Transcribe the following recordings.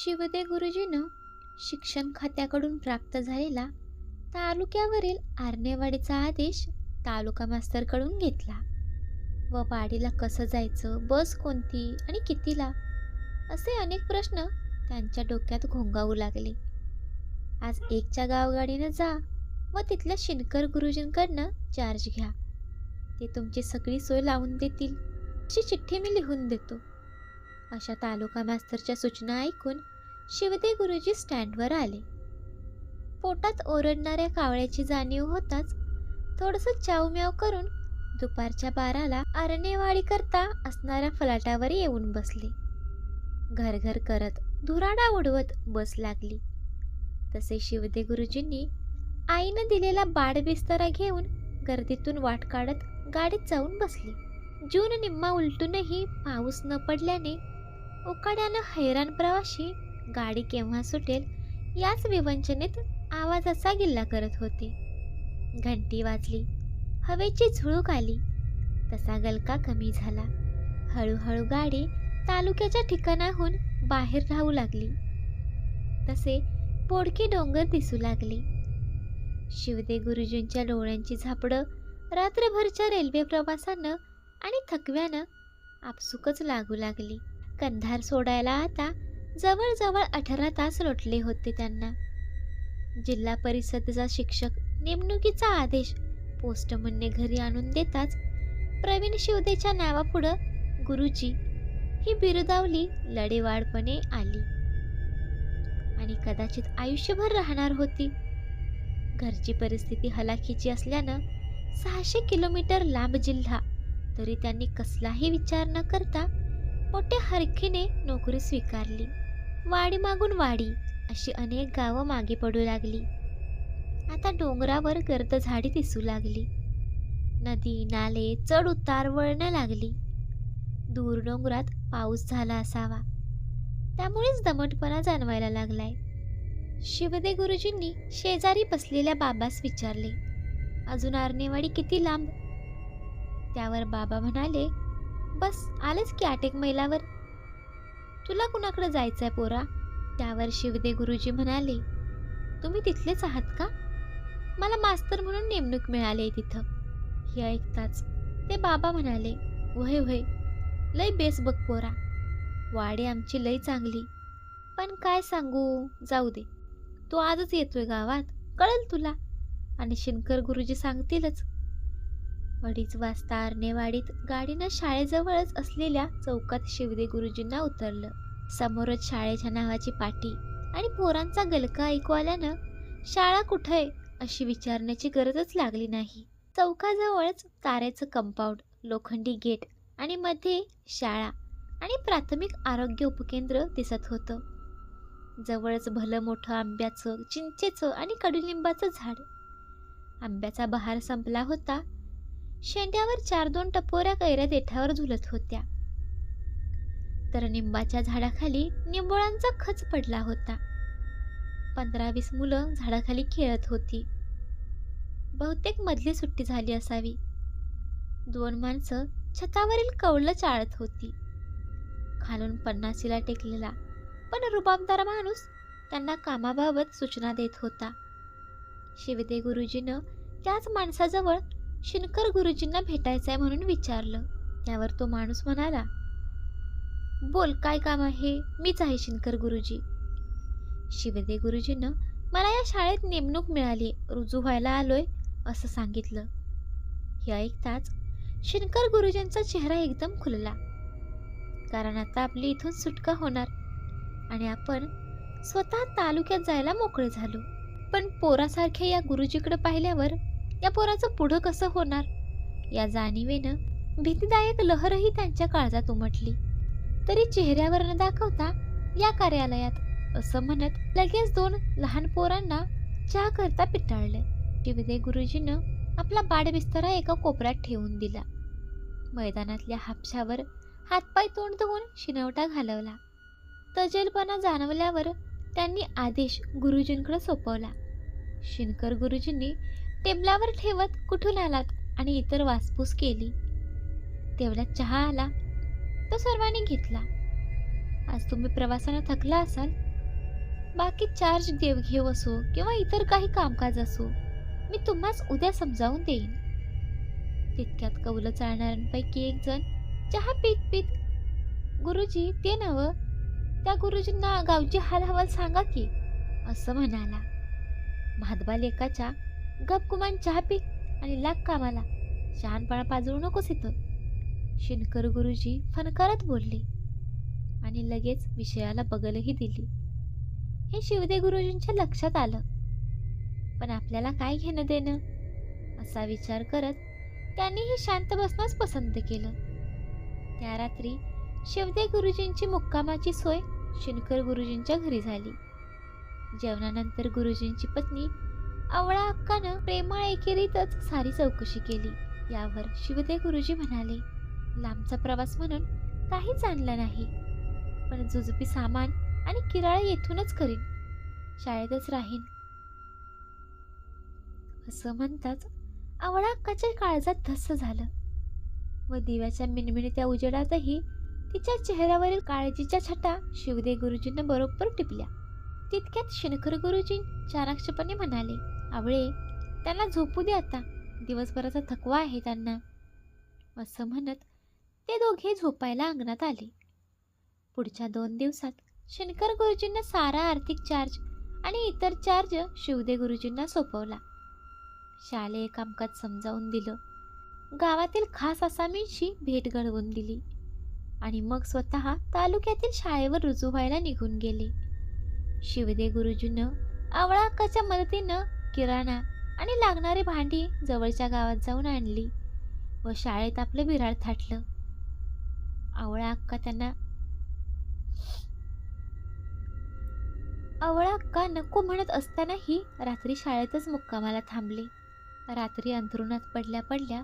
शिवदे गुरुजीनं शिक्षण खात्याकडून प्राप्त झालेला तालुक्यावरील आरणेवाडीचा आदेश तालुका मास्तरकडून घेतला. व वाडीला कसं जायचं बस कोणती आणि कितीला? असे अनेक प्रश्न त्यांच्या डोक्यात घोंगावू लागले. आज एकच्या गावगाडीनं जा व तिथल्या शिनकर गुरुजींकडनं चार्ज घ्या. ते तुमची सगळी सोय लावून देतील. अशी चिठ्ठी मी लिहून देतो. अशा तालुका मास्तरच्या सूचना ऐकून शिवदे गुरुजी स्टँडवर आले. पोटात ओरडणाऱ्या कावळ्याची जाणीव होताच थोडंसं चावम्याव करून दुपारच्या बाराला अरणेवाडी करता असणाऱ्या फलाटावर येऊन बसले. घरघर करत धुराडा उडवत बस लागली. तसे शिवदे गुरुजींनी आईनं दिलेला बाड बिस्तरा घेऊन गर्दीतून वाट काढत गाडीत जाऊन बसली. जून निम्मा उलटूनही पाऊस न पडल्याने उकाड्यानं हैराण प्रवाशी गाडी केव्हा सुटेल याच विवंचनेत आवाजाचा गिल्ला करत होते. घंटी वाजली. हवेची झुळूक आली. तसा गलका कमी झाला. हळूहळू गाडी तालुक्याच्या ठिकाणाहून बाहेर राहू लागली. तसे पोडके डोंगर दिसू लागले. शिवदे गुरुजींच्या डोळ्यांची झापडं रात्रभरच्या रेल्वे प्रवासानं आणि थकव्यानं आपसुकच लागू लागली. कंधार सोडायला आता जवळजवळ अठरा तास लोटले होते त्यांना. जिल्हा परिषदेचा शिक्षक नेमणुकीचा आदेश पोस्टमनने घरी आणून देताच प्रवीण शिवदेच्या नावापुढं गुरुजी ही बिरुदावली लढेवाडपणे आली. आणि कदाचित आयुष्यभर राहणार होती. घरची परिस्थिती हलाखीची असल्यानं सहाशे किलोमीटर लांब जिल्हा तरी त्यांनी कसलाही विचार न करता मोठ्या हरखीने नोकरी स्वीकारली. वाडी मागून वाडी अशी अनेक गावं मागे पडू लागली. आता डोंगरावर गर्द झाडी दिसू लागली. नदी नाले चढ उतार वळणं लागली. दूर डोंगरात पाऊस झाला असावा. त्यामुळेच दमटपणा जाणवायला लागलाय. शिवदे गुरुजींनी शेजारी बसलेल्या बाबास विचारले अजून आरणेवाडी किती लांब? त्यावर बाबा म्हणाले बस आलेच की आटेक मैलावर. तुला कुणाकडे जायचंय पोरा? त्यावर शिवदे गुरुजी म्हणाले तुम्ही तिथलेच आहात का? मला मास्तर म्हणून नेमणूक मिळाली तिथं. हे ऐकताच ते बाबा म्हणाले वय वय लय बेस बघ पोरा. वाडी आमची लय चांगली. पण काय सांगू जाऊ दे. तू आजच येतोय गावात कळेल तुला. आणि शिनकर गुरुजी सांगतीलच अडीच वाजता आरणेवाडीत गाडीनं शाळेजवळच असलेल्या चौकात शिवदे गुरुजींना उतरलं. समोरच शाळेच्या नावाची पाटी आणि पोरांचा गलका ऐकू आल्यानं शाळा कुठं आहे अशी विचारण्याची गरजच लागली नाही. चौकाजवळच ताऱ्याचं कंपाऊंड लोखंडी गेट आणि मध्ये शाळा आणि प्राथमिक आरोग्य उपकेंद्र दिसत होतं. जवळच भलं मोठं आंब्याचं चिंचेचं आणि कडुलिंबाचं झाड. आंब्याचा बहार संपला होता शेंड्यावर चार दोन टपोऱ्या कैऱ्या देठावर झुलत होत्या. तर निंबाच्या झाडाखाली निंबोळांचा खच पडला होता. पंधरा वीस मुलं झाडाखाली खेळत होती. बहुतेक मधली सुट्टी झाली असावी. दोन माणसं छतावरील कवलं चाळत होती. खालून पन्नासीला टेकलेला पण रुबाबदार माणूस त्यांना कामाबाबत सूचना देत होता. शिवदे गुरुजीनं त्याच माणसाजवळ शिनकर गुरुजींना भेटायचंय म्हणून विचारलं. त्यावर तो माणूस म्हणाला बोल काय काम आहे? मीच आहे शिनकर गुरुजी. शिवदे गुरुजीनं मला या शाळेत नेमणूक मिळाली. रुजू व्हायला आलोय असं सांगितलं. हे ऐकताच शिनकर गुरुजींचा चेहरा एकदम खुलला. कारण आता आपली इथून सुटका होणार आणि आपण स्वतः तालुक्यात जायला मोकळे झालो. पण पोरासारख्या या गुरुजीकडे पाहिल्यावर या पोराचं पुढं कसं होणार? या जाणीवेनं भीतीदायक लहरही त्यांच्या काळजात उमटली. तरी चेहऱ्यावर न दाखवता या कार्यालयात असं म्हणत लगेच दोन लहान पोरांना चहा करता पिटाळलं. विदे गुरुजीनं आपला बाडबिस्तरा एका कोपऱ्यात ठेवून दिला. मैदानातल्या हापशावर हातपाय तोंड धुवून शिनवटा घालवला. तजेलपणा जाणवल्यावर त्यांनी आदेश गुरुजींकडे सोपवला. शिनकर गुरुजींनी टेबलावर ठेवत कुठून आलात? आणि इतर वासपूस केली. तेवढ्यात चहा आला. तो सर्वांनी घेतला. आज तुम्ही प्रवासानं थकला असाल? बाकी चार्ज देवघेव असो किंवा इतर काही कामकाज असो मी तुम्हाच उद्या समजावून देईन. तितक्यात कौलं चालणाऱ्यांपैकी एक जण चहा पीत पीत गुरुजी ते नव त्या गुरुजींना गावची हाल हवाल सांगा की असं म्हणाला. महादबा लेकाच्या गपकुमान चहा पी आणि लाग कामाला. शहाणपणा पाजळू नकोस इथं. शिनकर गुरुजी फनकारत बोलले आणि लगेच विषयाला बगलही दिली. हे शिवदे गुरुजींच्या लक्षात आलं. पण आपल्याला काय घेणं देणं? असा विचार करत त्यांनीही शांत बसणंच पसंत केलं. त्या रात्री शिवदे गुरुजींची मुक्कामाची सोय शिनकर गुरुजींच्या घरी झाली. जेवणानंतर गुरुजींची पत्नी आवळा अक्कानं प्रेमाळ एकेरीतच सारी चौकशी केली. यावर शिवदे गुरुजी म्हणाले लांबचा प्रवास म्हणून काहीच आणलं नाही. पण जुजबी सामान आणि किराळा येथूनच करीन. शाळेतच राहीन. असं म्हणताच आवळा अक्काच्या काळजात धस्स झालं. व दिव्याच्या मिणमिणत्या उजेडातही तिच्या चेहऱ्यावरील काळजीच्या छटा शिवदे गुरुजींना बरोबर टिपल्या. तितक्यात शिनकर गुरुजी चाणाक्षपणे म्हणाले आवळे त्यांना झोपू दे आता. दिवसभराचा थकवा आहे त्यांना. असं म्हणत ते दोघे झोपायला अंगणात आले. पुढच्या दोन दिवसात शंकर गुरुजींना सारा आर्थिक चार्ज आणि इतर चार्ज शिवदे गुरुजींना सोपवला. शालेय कामकाज समजावून दिलं. गावातील खास आसामींशी भेट घडवून दिली. आणि मग स्वतः तालुक्यातील शाळेवर रुजू व्हायला निघून गेले. शिवदे गुरुजीनं आवळा मदतीनं किराणा आणि लागणारी भांडी जवळच्या गावात जाऊन आणली व शाळेत आपलं विराळ थाटलं. आवळा अक्का त्यांना आवळा अक्का नको म्हणत असतानाही रात्री शाळेतच मुक्कामाला थांबले. रात्री अंथरुणात पडल्या पडल्या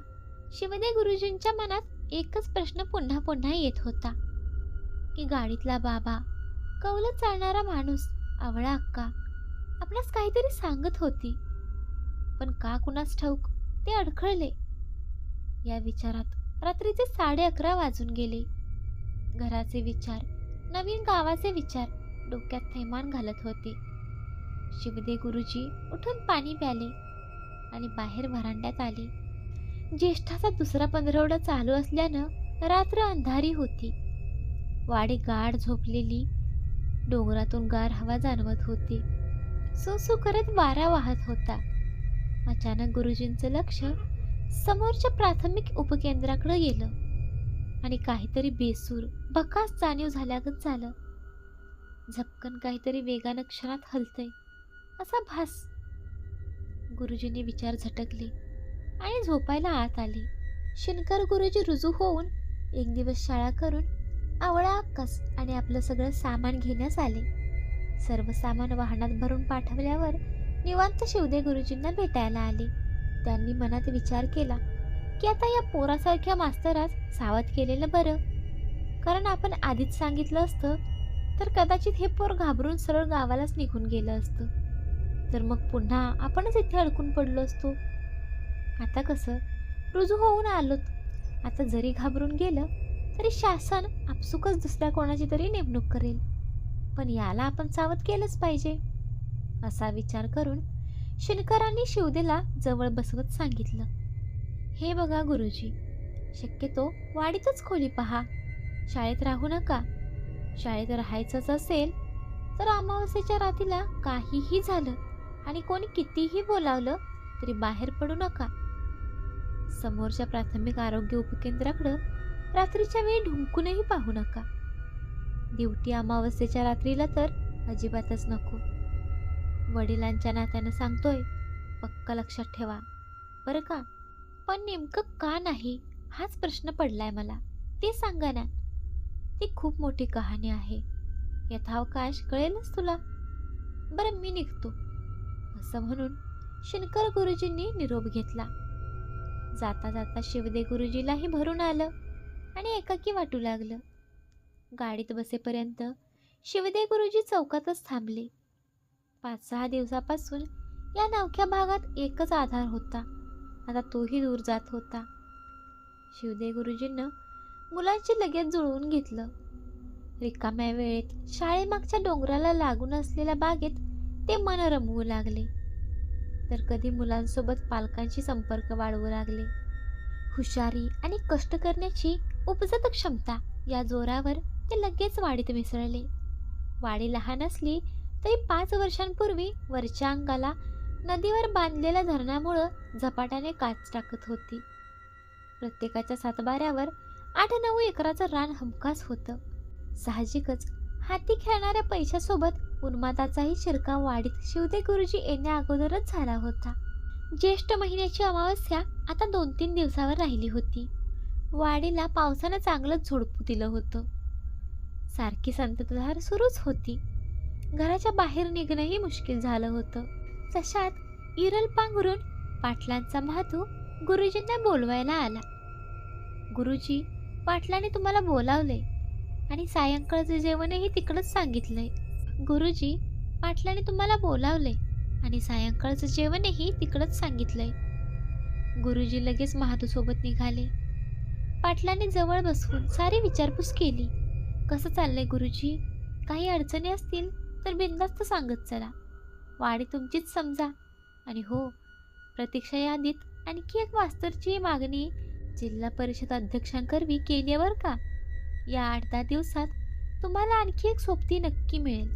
शिवदे गुरुजींच्या मनात एकच प्रश्न पुन्हा पुन्हा येत होता की गाडीतला बाबा कौलत चालणारा माणूस आवळा अक्का आपणास काहीतरी सांगत होती. पण का कुणास ठाऊक? ते अडखळले. या विचारात रात्रीचे साडे अकरा वाजून गेले. घराचे विचार नवीन गावाचे विचार डोक्यात थैमान घालत होते. शिवदे गुरुजी उठून पाणी प्याले आणि बाहेर व्हरांड्यात आले. ज्येष्ठाचा दुसरा पंधरवडा चालू असल्यानं रात्र अंधारी होती. वाडी गाढ झोपलेली डोंगरातून गार हवा जाणवत होती. सुसू करत वारा वाहत होता. अचानक गुरुजींचं लक्ष समोरच्या प्राथमिक उपकेंद्राकडे गेलं आणि काहीतरी बेसूर बकास जाणीव झाल्यागत झालं. झपकन काहीतरी वेगानं क्षणात हलतंय असा भास. गुरुजींनी विचार झटकले आणि झोपायला आत आले. शिनकर गुरुजी रुजू होऊन एक दिवस शाळा करून आवळा अक्कास आणि आपलं सगळं सामान घेण्यास आले. सर्व सामान वाहनात भरून पाठवल्यावर निवांत शिवदे गुरुजींना भेटायला आले. त्यांनी मनात विचार केला की आता या पोरासारख्या मास्तरास सावध केलेलं बरं. कारण आपण आधीच सांगितलं असतं तर कदाचित हे पोर घाबरून सरळ गावालाच निघून गेलं असतं. तर मग पुन्हा आपणच इथे अडकून पडलो असतो. आता कसं? रुजू होऊन आलोत. आता जरी घाबरून गेलं तरी शासन आपसुकच दुसऱ्या कोणाची तरी नेमणूक करेल. पण याला आपण सावध केलंच पाहिजे. असा विचार करून शिनकरांनी शिवदेला जवळ बसवत सांगितलं. हे बघा गुरुजी शक्यतो वाडीतच खोली पहा. शाळेत राहू नका. शाळेत राहायचंच असेल तर अमावस्येच्या रात्रीला काहीही झालं आणि कोणी कितीही बोलावलं तरी बाहेर पडू नका. समोरच्या प्राथमिक आरोग्य उपकेंद्राकडं रात्रीच्या वेळी ढुंकूनही पाहू नका. दिवटी अमावस्येच्या रात्रीला तर अजिबातच नको. वडिलांच्या नात्यानं सांगतोय पक्क लक्षात ठेवा. बरं का? पण नेमकं का नाही? हाच प्रश्न पडलाय मला. ते सांगा ना. ती खूप मोठी कहाणी आहे. यथावकाश कळेलच तुला. बरं मी निघतो. असं म्हणून शंकर गुरुजींनी निरोप घेतला. जाता जाता शिवदे गुरुजीलाही भरून आलं आणि एकाकी वाटू लागलं. गाडीत बसेपर्यंत शिवदे गुरुजी चौकातच थांबले. पाच सहा दिवसापासून या नवख्या भागात एकच आधार होता. आता तोही दूर जात होता. शिवदे गुरुजींना मुलांची लगेच जुळवून घेतलं. रिकाम्या वेळेत शाळेमागच्या डोंगराला लागून असलेल्या बागेत ते मन रमवू लागले. तर कधी मुलांसोबत पालकांशी संपर्क वाढवू लागले. हुशारी आणि कष्ट करण्याची उपजत क्षमता या जोरावर ते लगेच वाडीत मिसळले. वाडी लहान असली तरी पाच वर्षांपूर्वी वरच्या अंगाला नदीवर बांधलेल्या धरणामुळं झपाट्याने काच टाकत होती. प्रत्येकाच्या सातबाऱ्यावर आठ नऊ एकराचं रान हमखास होतं. साहजिकच हाती खेळणाऱ्या पैशासोबत उन्मादाचाही शिरकाव वाढीत शिवदे गुरुजी येण्या अगोदरच झाला होता. ज्येष्ठ महिन्याची अमावस्या आता दोन तीन दिवसावर राहिली होती. वाडीला पावसानं चांगलंच झोडपू दिलं होतं. सारखी संततधार सुरूच होती. घराच्या बाहेर निघणंही मुश्किल झालं होतं. तशात इरल पांघरून पाटलांचा महातू गुरुजींना बोलवायला आला. गुरुजी पाटलाने तुम्हाला बोलावले आणि सायंकाळचं जेवणही तिकडंच सांगितलंय. गुरुजी पाटलाने तुम्हाला बोलावले आणि सायंकाळचं जेवणही तिकडंच सांगितलंय. गुरुजी लगेच महातूसोबत निघाले. पाटलाने जवळ बसून सारी विचारपूस केली. कसं चाललंय गुरुजी? काही अडचणी असतील? तर बिनधास्त सांगत चला. वाडी तुमचीच समजा. आणि हो प्रतीक्षा यादीत आणखी एक मास्तरची मागणी जिल्हा परिषद अध्यक्षांकरवी केल्यावर का? या आठ दहा दिवसात तुम्हाला आणखी एक सोबती नक्की मिळेल.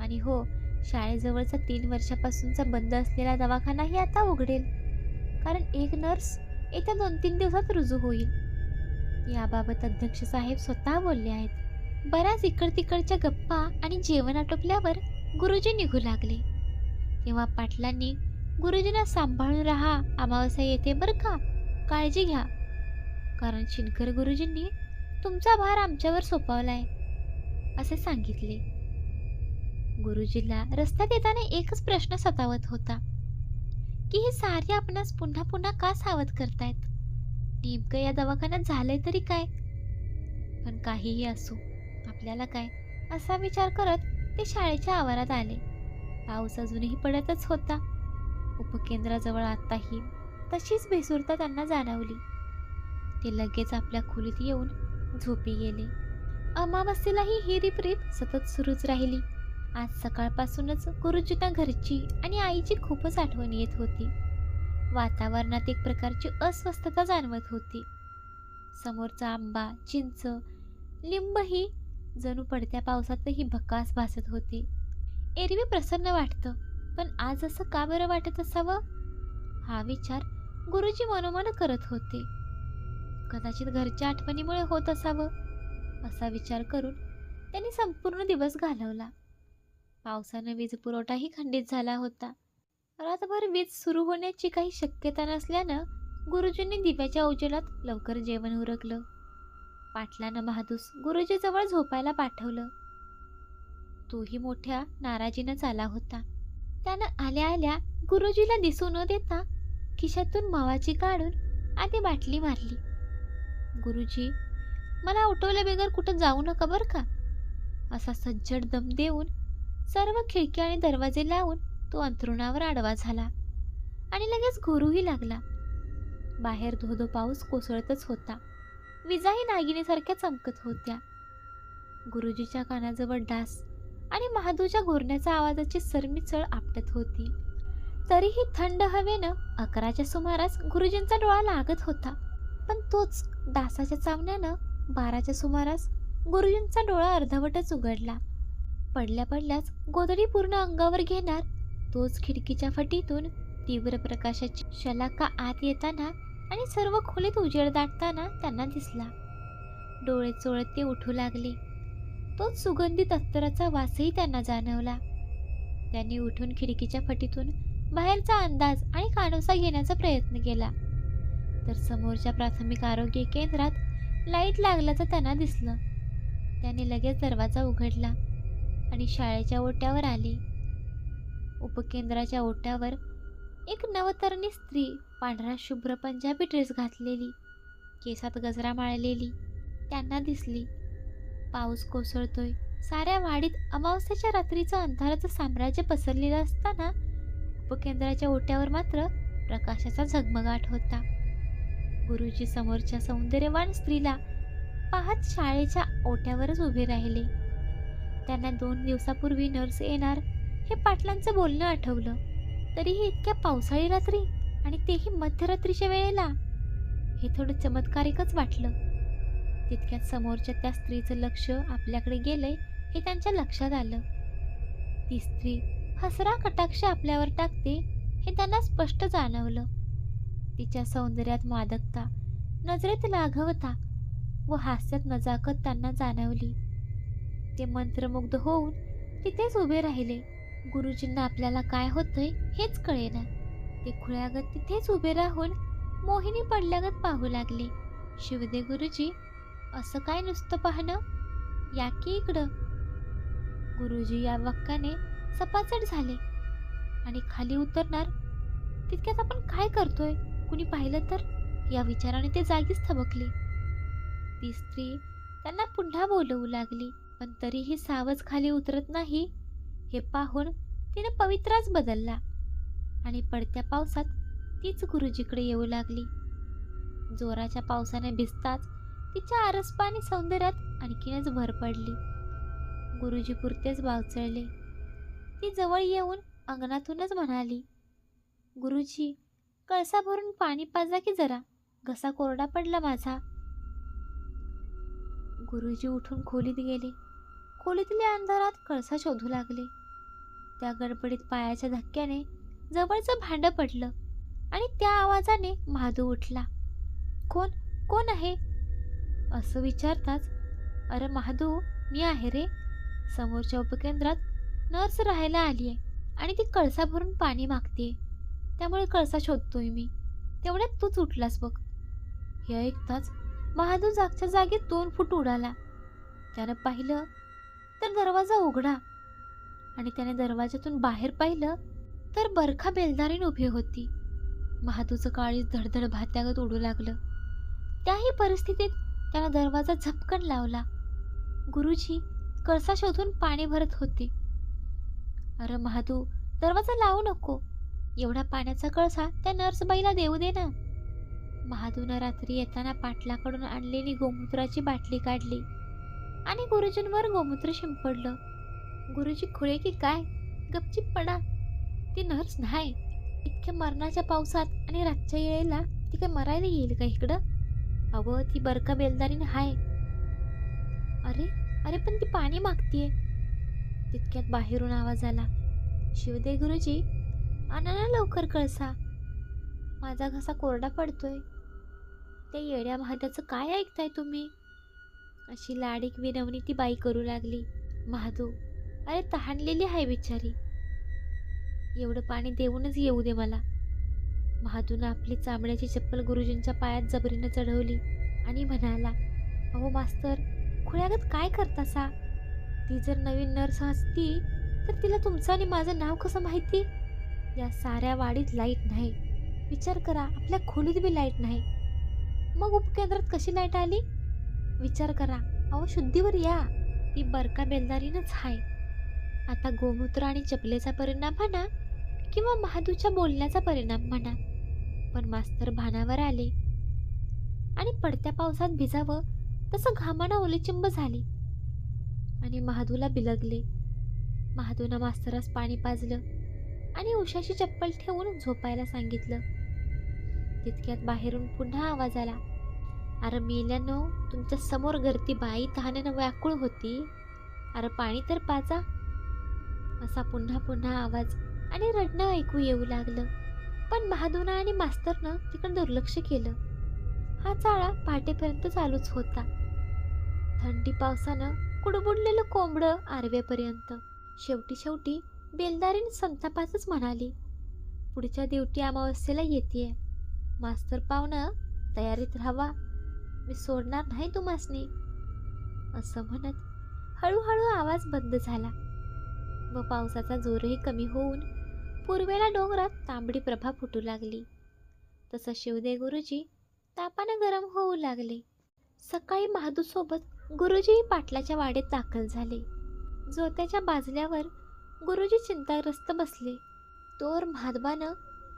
आणि हो शाळेजवळचा तीन वर्षापासूनचा बंद असलेला दवाखानाही आता उघडेल. कारण एक नर्स येत्या दोन तीन दिवसात रुजू होईल. याबाबत अध्यक्ष साहेब स्वतः बोलले आहेत. बऱ्याच इकड तिकडच्या गप्पा आणि जेवण आटोपल्यावर गुरुजी निघू लागले. तेव्हा पाटलांनी गुरुजींना सांभाळून राहा अमावस्या येते बरं का? काळजी घ्या. कारण शिनकर गुरुजींनी तुमचा भार आमच्यावर सोपवलाय असे सांगितले. गुरुजीला रस्त्यात येताना एकच प्रश्न सतावत होता. की हे सारे आपणास पुन्हा पुन्हा का सावध करतायत? नेमकं या दवाखान्यात झालंय तरी काय? पण काहीही असो आपल्याला काय? असा विचार करत ते शाळेच्या आवारात आले. पाऊस अजूनही पडतच होता. उपकेंद्राजवळ आताही तशीच बेसुरता त्यांना जाणवली. ते लगेच आपल्या खोलीत येऊन झोपी गेले. अमावस्येलाही ही रिपरीप सतत सुरूच राहिली. आज सकाळपासूनच गुरुजींना घरची आणि आईची खूपच आठवण येत होती. वातावरणात एक प्रकारची अस्वस्थता जाणवत होती. समोरचा आंबा चिंच लिंबही जणू पडत्या पावसातही भकास भासत होती. एरवी प्रसन्न वाटतं पण आज असं का बरं वाटत असावं? हा विचार गुरुजी मनोमन करत होते. कदाचित घरच्या आठवणीमुळे होत असावं असा विचार करून त्यांनी संपूर्ण दिवस घालवला. पावसानं वीज पुरवठाही खंडित झाला होता. रातभर वीज सुरू होण्याची काही शक्यता नसल्यानं गुरुजींनी दिव्याच्या उजेलात लवकर जेवण उरकलं. पाटलानं महादूस गुरुजीजवळ झोपायला पाठवलं. तोही मोठ्या नाराजीनंच आला होता. त्यानं आल्या आल्या गुरुजीला दिसू न देता खिशातून मावाची काढून आधी बाटली मारली. गुरुजी मला उठवल्या बेगर कुठं जाऊ नका बरं का? असा सज्जड दम देऊन सर्व खिडकी आणि दरवाजे लावून तो अंथरुणावर आडवा झाला आणि लगेच घोरूही लागला. बाहेर धोधो पाऊस कोसळतच होता. विजाही नागिनीसारख्या चमकत होत्या. गुरुजीच्या कानाजवळ डास आणि महादूच्या घोरण्याच्या आवाजाची सरमिसळ आपटत होती. तरीही थंड हवेनं अकराच्या सुमारास गुरुजींचा डोळा लागत होता. पण तोच डासाच्या चावण्यानं बाराच्या सुमारास गुरुजींचा डोळा अर्धवटच उघडला. पडल्या पडल्याच गोधडी पूर्ण अंगावर घेणार तोच खिडकीच्या फटीतून तीव्र प्रकाशाची शलाका आत येताना आणि सर्व खोलीत उजेड दाटताना त्यांना दिसला. डोळे चोळत ते उठू लागले. तोच सुगंधित अत्तराचा वासही त्यांना जाणवला. त्यांनी उठून खिडकीच्या फटीतून बाहेरचा अंदाज आणि कानोसा घेण्याचा प्रयत्न केला. तर समोरच्या प्राथमिक आरोग्य केंद्रात लाइट लागल्याचं त्यांना दिसलं. त्याने लगेच दरवाजा उघडला आणि शाळेच्या ओट्यावर आले. उपकेंद्राच्या ओट्यावर एक नवतरणी स्त्री पांढरा शुभ्र पंजाबी ड्रेस घातलेली केसात गजरा माळलेली त्यांना दिसली. पाऊस कोसळतोय. साऱ्या वाडीत अमावस्याच्या रात्रीचं अंधाराचं साम्राज्य पसरलेलं असताना उपकेंद्राच्या ओट्यावर मात्र प्रकाशाचा झगमगाट होता. गुरुजी समोरच्या सौंदर्यवान स्त्रीला पाहत शाळेच्या ओट्यावरच उभे राहिले. त्यांना दोन दिवसापूर्वी नर्स येणार हे पाटलांचं बोलणं आठवलं. तरीही इतक्या पावसाळी रात्री आणि तेही मध्यरात्रीच्या वेळेला हे थोडं चमत्कारिकच वाटलं. तितक्यात समोरच्या त्या स्त्रीचं लक्ष आपल्याकडे गेलंय हे त्यांच्या लक्षात आलं. ती स्त्री हसरा कटाक्ष आपल्यावर टाकते हे त्यांना स्पष्ट जाणवलं. तिच्या सौंदर्यात मादकता नजरेत लाघवता व हास्यात नजाकत त्यांना जाणवली. ते मंत्रमुग्ध होऊन तिथेच उभे राहिले. गुरुजींना आपल्याला काय होतंय हेच कळेना. ते खुळ्यागत तिथेच उभे राहून मोहिनी पडल्यागत पाहू लागले. शिवदे गुरुजी असं काय नुसतं पाहणं? या की इकडं? गुरुजी या वाक्याने सपाचट झाले आणि खाली उतरणार तितक्यात आपण काय करतोय? कुणी पाहिलं तर? या विचाराने ते जागीच थबकले. ती स्त्री त्यांना पुन्हा बोलवू लागली पण तरीही सावज खाली उतरत नाही. हे पाहून तिने पवित्राच बदलला. आणि पडत्या पावसात तीच गुरुजीकडे येऊ लागली. जोराच्या पावसाने भिजताच तिच्या आरसपा आणि सौंदर्यात आणखीनच भर पडली. गुरुजी पुरतेच बावचळले ती जवळ येऊन अंगणातूनच म्हणाली गुरुजी कळसा भरून पाणी पाजा की जरा? घसा कोरडा पडला माझा. गुरुजी उठून खोलीत गेले. खोलीतल्या अंधारात कळसा शोधू लागले. त्या गडबडीत पायाच्या धक्क्याने जवळचं भांडं पडलं आणि त्या आवाजाने महादू उठला. कोण कोण आहे? असं विचारताच अरे महादू मी आहे रे. समोरच्या उपकेंद्रात नर्स राहायला आली आहे आणि ती कळसा भरून पाणी मागते त्यामुळे कळसा शोधतोय मी. तेवढ्यात तूच उठलास बघ. हे ऐकताच महादू जागच्या जागेत दोन फूट उडाला. त्यानं पाहिलं तर दरवाजा उघडा. आणि त्याने दरवाजातून बाहेर पाहिलं तर बरखा बेलदारीन उभी होती. महादूचं काळीच धडधड भात्यागत उडू लागलं. त्याही परिस्थितीत त्यानं दरवाजा झपकन लावला. गुरुजी कळसा शोधून पाणी भरत होते. अरे महादू दरवाजा लावू नको. एवढा पाण्याचा कळसा त्या नर्सबाईला देऊ दे ना. महादूनं रात्री येताना पाटलाकडून आणलेली गोमूत्राची बाटली काढली आणि गुरुजींवर गोमूत्र शिंपडलं. गुरुजी खुळे की काय? गपचिप पडा. ती नर्स नाही. इतक्या मरणाच्या पावसात आणि रातच्या येळेला ती काय मरायला येईल का इकडं? अवं ती बरका बेलदारीने हाय. अरे अरे पण ती पाणी मागतीये. तितक्यात बाहेरून आवाज आला. शिवदे गुरुजी आणा ना लवकर कळसा. माझा घसा कोरडा पडतोय. त्या येड्या महाद्याचं काय ऐकताय तुम्ही? अशी लाडीक विनवणी ती बाई करू लागली. महादू अरे तहानलेली आहे बिचारी. एवढं पाणी देऊनच येऊ दे मला. महादूनं आपली चामड्याची चप्पल गुरुजींच्या पायात जबरीनं चढवली आणि म्हणाला अहो मास्तर खुळ्यागत काय करतासा? ती जर नवीन नर्स असती तर तिला तुमचं आणि माझं नाव कसं माहिती? या साऱ्या वाडीत लाइट नाही. विचार करा आपल्या खोलीत बी लाइट नाही. मग उपकेंद्रात कशी लाइट आली? विचार करा अहो शुद्धीवर या. ती बरका बेलदारीनच आहे आता गोमूत्र आणि चपलेचा परिणाम म्हणा किंवा महादूच्या बोलण्याचा परिणाम म्हणा. पण मास्तर भानावर आले. आणि पडत्या पावसात भिजावं तसं घामानं ओलेचिंब झाली. आणि महादूला बिलगले. महादूनं मास्तरास पाणी पाजलं आणि उशाशी चप्पल ठेवून झोपायला सांगितलं. तितक्यात बाहेरून पुन्हा आवाज आला. अरे मेल्यानो तुमच्यासमोर गर्ती बाई तहानेनं व्याकुळ होती. अरे पाणी तर पाजा. असा पुन्हा पुन्हा आवाज आणि रडणं ऐकू येऊ लागलं. पण महादुना आणि मास्तरनं तिकडं दुर्लक्ष केलं. हा चाळा पहाटेपर्यंत चालूच होता. थंडी पावसानं कुडबुडलेलं कोंबडं आरव्यापर्यंत. शेवटी शेवटी बेलदारीन संतापाचंच म्हणाली पुढच्या दिवटी अमावस्येला येते मास्तर पाहुणं तयारीत राहावा. मी सोडणार नाही तुम्हासनी असं म्हणत हळूहळू आवाज बंद झाला. व पावसाचा जोरही कमी होऊन पूर्वेला डोंगरात तांबडी प्रभा फुटू लागली. तसं शिवदे गुरुजी तापानं गरम होऊ लागले. सकाळी महादूसोबत गुरुजी पाटलाच्या वाडेत दाखल झाले. जोत्याच्या बाजल्यावर गुरुजी चिंताग्रस्त बसले. तोर महादबानं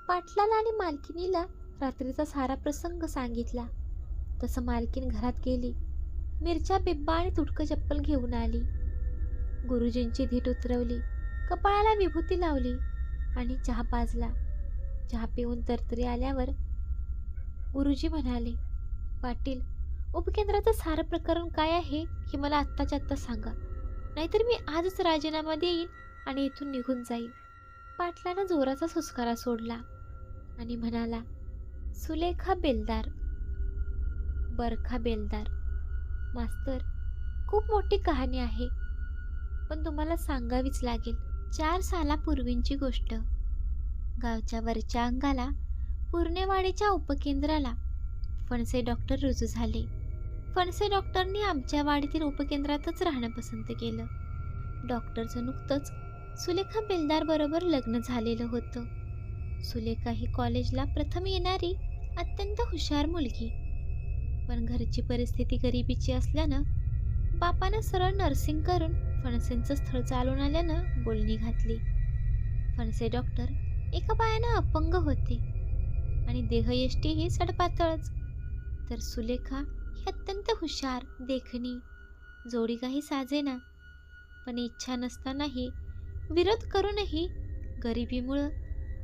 पाटलाला आणि मालकिनीला रात्रीचा सारा प्रसंग सांगितला. तसं मालकीन घरात गेली. मिरच्या बिब्बा आणि तुटकं चप्पल घेऊन आली. गुरुजींची धीट उतरवली कपाळाला विभूती लावली आणि चहा पाजला. चहा पिऊन तरतरी आल्यावर गुरुजी म्हणाले पाटील उपकेंद्राचं सारं प्रकरण काय आहे हे मला आत्ताच्या आत्ता सांगा. नाहीतर मी आजच राजीनामा देईन आणि इथून निघून जाईल पाटलानं जोराचा सुस्कारा सोडला आणि म्हणाला सुलेखा बेलदार. बरखा बेलदार. मास्तर खूप मोठी कहाणी आहे. पण तुम्हाला सांगावीच लागेल. चार सालापूर्वींची गोष्ट. गावच्या वरच्या अंगाला पूर्णेवाडीच्या उपकेंद्राला फणसे डॉक्टर रुजू झाले. फणसे डॉक्टरनी आमच्या वाडीतील उपकेंद्रातच राहणं पसंत केलं. डॉक्टरचं नुकतंच सुलेखा बेलदार बरोबर लग्न झालेलं होतं. सुलेखा ही कॉलेजला प्रथम येणारी अत्यंत हुशार मुलगी. पण घरची परिस्थिती गरिबीची असल्यानं बापानं सरळ नर्सिंग करून फणसेंचं स्थळ चालून आल्यानं बोलणी घातली. फणसे डॉक्टर एका पायानं अपंग होते आणि देहयष्टी ही सडपातळच. तर सुलेखा ही अत्यंत हुशार देखणी जोडी काही साजेना पण इच्छा नसतानाही विरोध करूनही गरिबीमुळं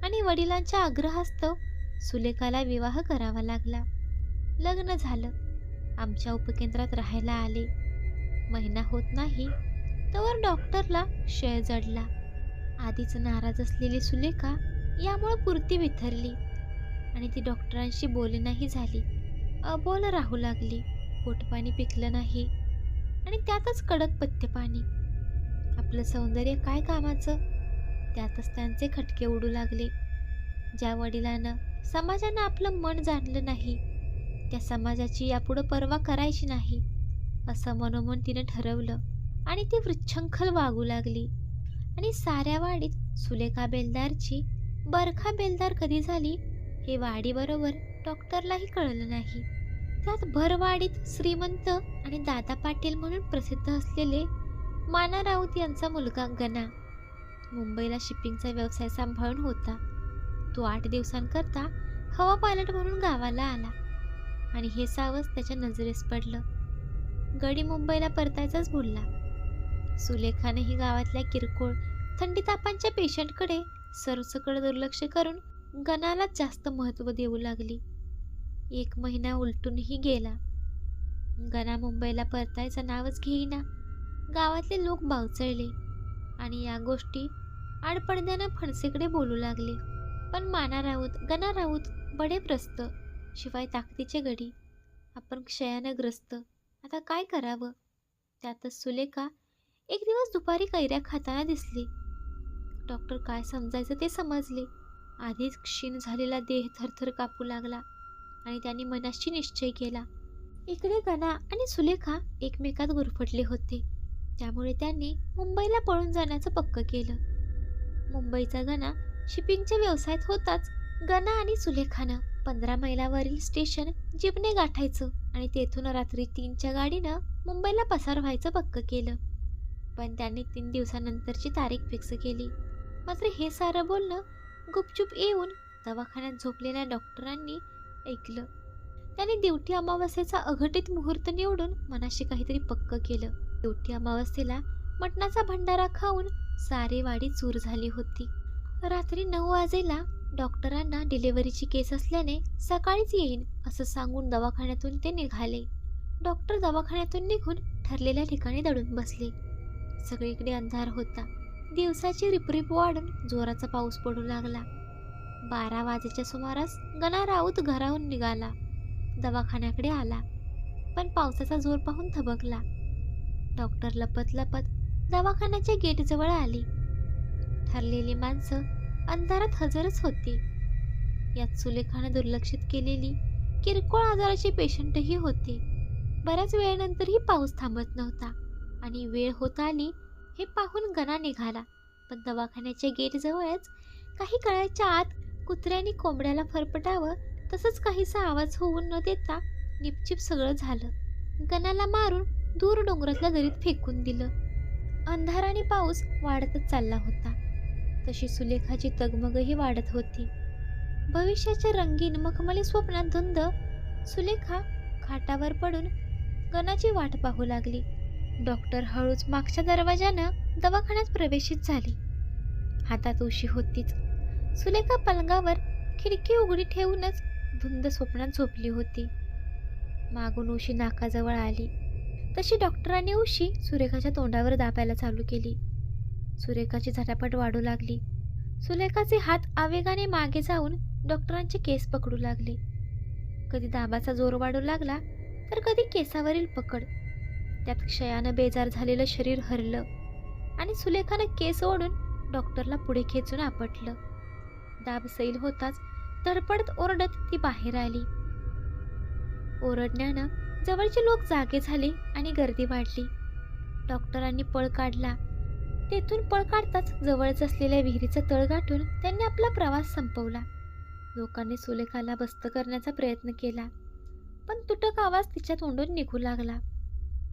आणि वडिलांच्या आग्रहास्तव सुलेखाला विवाह करावा लागला. लग्न झालं. आमच्या उपकेंद्रात राहायला आले. महिना होत नाही. तवर डॉक्टरला क्षय जडला. आधीच नाराज असलेली सुलेखा यामुळं पुरती विथरली आणि ती डॉक्टरांशी बोलणंही झाली. अबोल राहू लागली. पोटपाणी पिकलं नाही आणि त्यातच कडक पथ्यपाणी आपलं सौंदर्य काय कामाचं? त्यातच त्यांचे खटके उडू लागले. ज्या वडिलांना समाजानं आपलं मन जाणलं नाही त्या समाजाची यापुढं पर्वा करायची नाही असं मनोमन तिनं ठरवलं. आणि ती वृच्छंखल वागू लागली. आणि साऱ्या वाडीत सुलेखा बेलदारची बरखा बेलदार कधी झाली हे वाडीबरोबर डॉक्टरलाही कळलं नाही. त्यात भरवाडीत श्रीमंत आणि दादा पाटील म्हणून प्रसिद्ध असलेले माना राऊत यांचा मुलगा गणा. मुंबईला शिपिंगचा व्यवसाय सांभाळून होता. तो आठ दिवसांकरता हवा पायलट म्हणून गावाला आला. आणि हे सावज त्याच्या नजरेस पडलं. गडी मुंबईला परतायचाच बोलला. सुलेखानंही गावातल्या किरकोळ थंडीतापांच्या पेशंटकडे सरसकड दुर्लक्ष करून गणाला जास्त महत्त्व देऊ लागली. एक महिना उलटूनही गेला. गणा मुंबईला परतायचं नावच घेईना. गावातले लोक बावचळले आणि या गोष्टी आडपडद्यानं फणसेकडे बोलू लागले. पण माना राऊत गणा राऊत बडे प्रस्त शिवाय ताकदीचे गडी. आपण क्षयानं ग्रस्त. आता काय करावं? त्यातच सुलेखा एक दिवस दुपारी कैऱ्या खाताना दिसली. डॉक्टर काय समजायचं ते समजले. आधीच क्षीण झालेला देह थरथर कापू लागला आणि त्यांनी मनाशी निश्चय केला. इकडे गणा आणि सुलेखा एकमेकात गुरफटले होते. त्यामुळे त्यांनी मुंबईला पळून जाण्याचं पक्क केलं. मुंबईचा गणा शिपिंगच्या व्यवसायात होताच गणा आणि सुलेखानं पंधरा मैलावरील स्टेशन जीपने गाठायचं आणि तेथून रात्री तीनच्या गाडीनं मुंबईला पसार व्हायचं पक्क केलं. पण त्यांनी तीन दिवसानंतरची तारीख फिक्स केली. मात्र हे सारं बोलणं गुपचूप येऊन दवाखान्यात झोपलेल्या डॉक्टरांनी ऐकलं. त्याने दिवटी अमावस्येचा अघटित मुहूर्त निवडून मनाशी काहीतरी पक्क केलं. दिवटी अमावस्येला मटणाचा भंडारा खाऊन सारे वाडी चूर झाली होती. रात्री नऊ वाजेला डॉक्टरांना डिलिव्हरीची केस असल्याने सकाळीच येईन असं सांगून दवाखान्यातून ते निघाले. डॉक्टर दवाखान्यातून निघून ठरलेल्या ठिकाणी दडून बसले. सगळीकडे अंधार होता. दिवसाची रिपरिप वाढून जोराचा पाऊस पडू लागला. बारा वाजेच्या सुमारास गणा राऊत घराहून निघाला. दवाखान्याकडे आला. पण पावसाचा जोर पाहून थबकला. डॉक्टर लपत लपत दवाखान्याच्या गेटजवळ आली. ठरलेली माणसं अंधारात हजरच होती. यात सुलेखानं दुर्लक्षित केलेली किरकोळ आजाराचे पेशंटही होते. बऱ्याच वेळेनंतरही पाऊस थांबत नव्हता. आणि वेळ होत आली हे पाहून गणा निघाला. पण दवाखान्याच्या गेटजवळच काही काळाच्या आत कुत्र्याने कोंबड्याला फरफटावं तसंच काहीसा आवाज होऊन न देता निपचिप सगळं झालं. गणाला मारून दूर डोंगरातल्या दरीत फेकून दिलं. अंधार आणि पाऊस वाढतच चालला होता. तशी सुलेखाची तगमगही वाढत होती. भविष्याच्या रंगीन मखमली स्वप्नात धुंद सुलेखा खाटावर पडून गणाची वाट पाहू लागली. डॉक्टर हळूच मागच्या दरवाजानं दवाखान्यात प्रवेशित झाली. हातात उशी होतीच. सुलेखा पलंगावर खिडकी उघडी ठेवूनच धुंद स्वप्नात झोपली होती. मागून उशी नाकाजवळ आली. तशी डॉक्टरांनी उशी सुरेखाच्या तोंडावर दाबायला चालू केली. सुरेखाची झटापट वाढू लागली. सुलेखाचे हात आवेगाने मागे जाऊन डॉक्टरांचे केस पकडू लागले. कधी दाबाचा जोर वाढू लागला तर कधी केसावरील पकड. त्यात क्षयानं बेजार झालेलं शरीर हरलं आणि सुलेखानं केस ओढून डॉक्टरला पुढे खेचून आपटलं. दाब सैल होताच धडपडत ओरडत ती बाहेर आली. ओरडण्यानं जवळचे लोक जागे झाले आणि गर्दी वाढली. डॉक्टरांनी पळ काढला. तेथून पळ काढताच जवळच असलेल्या विहिरीचा तळ गाठून त्यांनी आपला प्रवास संपवला. लोकांनी सुलेखाला बस्त करण्याचा प्रयत्न केला पण तुटक आवाज तिच्या तोंडून निघू लागला.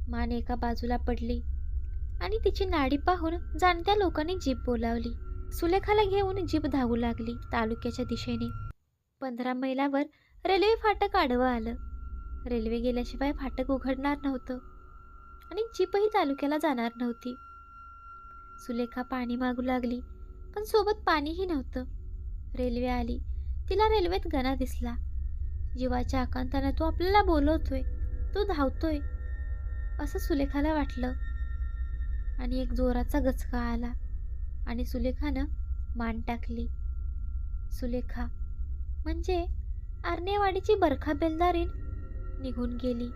मान एका बाजूला पडली आणि तिची नाडी पाहून जाणत्या लोकांनी जीप बोलावली. सुलेखाला घेऊन जीप धावू लागली तालुक्याच्या दिशेने. पंधरा मैलावर रेल्वे फाटक आडवं आलं. रेल्वे गेल्याशिवाय फाटक उघडणार नव्हतं आणि जीपही तालुक्याला जाणार नव्हती. सुलेखा पाणी मागू लागली पण सोबत पाणीही नव्हतं. रेल्वे आली तिला रेल्वेत गणा दिसला. जीवाच्या आकांतानं तो आपल्याला बोलवतोय तो धावतोय. असं सुलेखाला वाटलं. आणि एक जोराचा गचका आला आणि सुलेखानं मान टाकली. सुलेखा म्हणजे आर्नेवाडीची बरखा बेलदारीन निघून गेली.